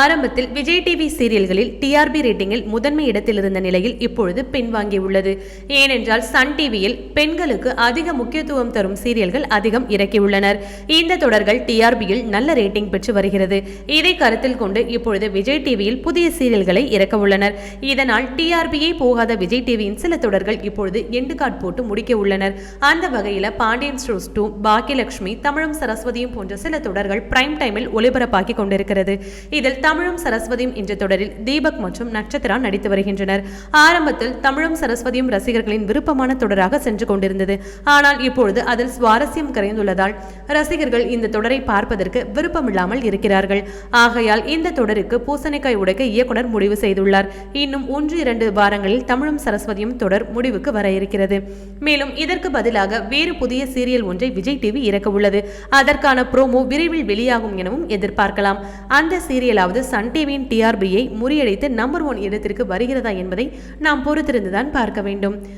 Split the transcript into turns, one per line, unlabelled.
ஆரம்பத்தில் விஜய் டிவி சீரியல்களில் டிஆர்பி ரேட்டிங்கில் முதன்மை இடத்தில் இருந்த நிலையில் இப்பொழுது பின்வாங்கியுள்ளது ஏனென்றால் சன் டிவியில் பெண்களுக்கு அதிக முக்கியத்துவம் தரும் சீரியல்கள் அதிகம் இறக்கியுள்ளனர் இந்த தொடர்கள் டிஆர்பியில் நல்ல ரேட்டிங் பெற்று வருகிறது இதை கருத்தில் கொண்டு இப்பொழுது விஜய் டிவியில் புதிய சீரியல்களை இறக்க உள்ளனர் இதனால் டிஆர்பியை போகாத விஜய் டிவியின் சில தொடர்கள் இப்பொழுது எண்டு காட் போட்டு முடிக்க உள்ளனர் அந்த வகையில் பாண்டியன் ஸ்டோர்ஸ் டூ பாக்கியலட்சுமி தமிழும் சரஸ்வதியும் போன்ற சில தொடர்கள் பிரைம் டைமில் ஒளிபரப்பாக்கி கொண்டிருக்கிறது இதில் தமிழும் சரஸ்வதியும் என்ற தொடரில் தீபக் மற்றும் நட்சத்திரா நடித்து வருகின்றனர் ஆரம்பத்தில் தமிழும் சரஸ்வதியும் ரசிகர்களின் விருப்பமான தொடராக சென்று கொண்டிருந்தது ஆனால் இப்பொழுது அதில் சுவாரஸ்யம் கரைந்துள்ளதால் ரசிகர்கள் இந்த தொடரை பார்ப்பதற்கு விருப்பமில்லாமல் இருக்கிறார்கள் ஆகையால் இந்த தொடருக்கு பூசணிக்காய் உடைக்க இயக்குனர் முடிவு செய்துள்ளார் இன்னும் ஒன்று இரண்டு வாரங்களில் தமிழும் சரஸ்வதியும் தொடர் முடிவுக்கு வர இருக்கிறது மேலும் இதற்கு பதிலாக வேறு புதிய சீரியல் ஒன்றை விஜய் டிவி இறக்க உள்ளது அதற்கான புரோமோ விரைவில் வெளியாகும் எனவும் எதிர்பார்க்கலாம் அந்த சீரியலாவது அதாவது சன் டிவியின் டிஆர்பியை முறியடித்து நம்பர் ஒன் இடத்திற்கு வருகிறதா என்பதை நாம் பொறுத்திருந்துதான் பார்க்க வேண்டும்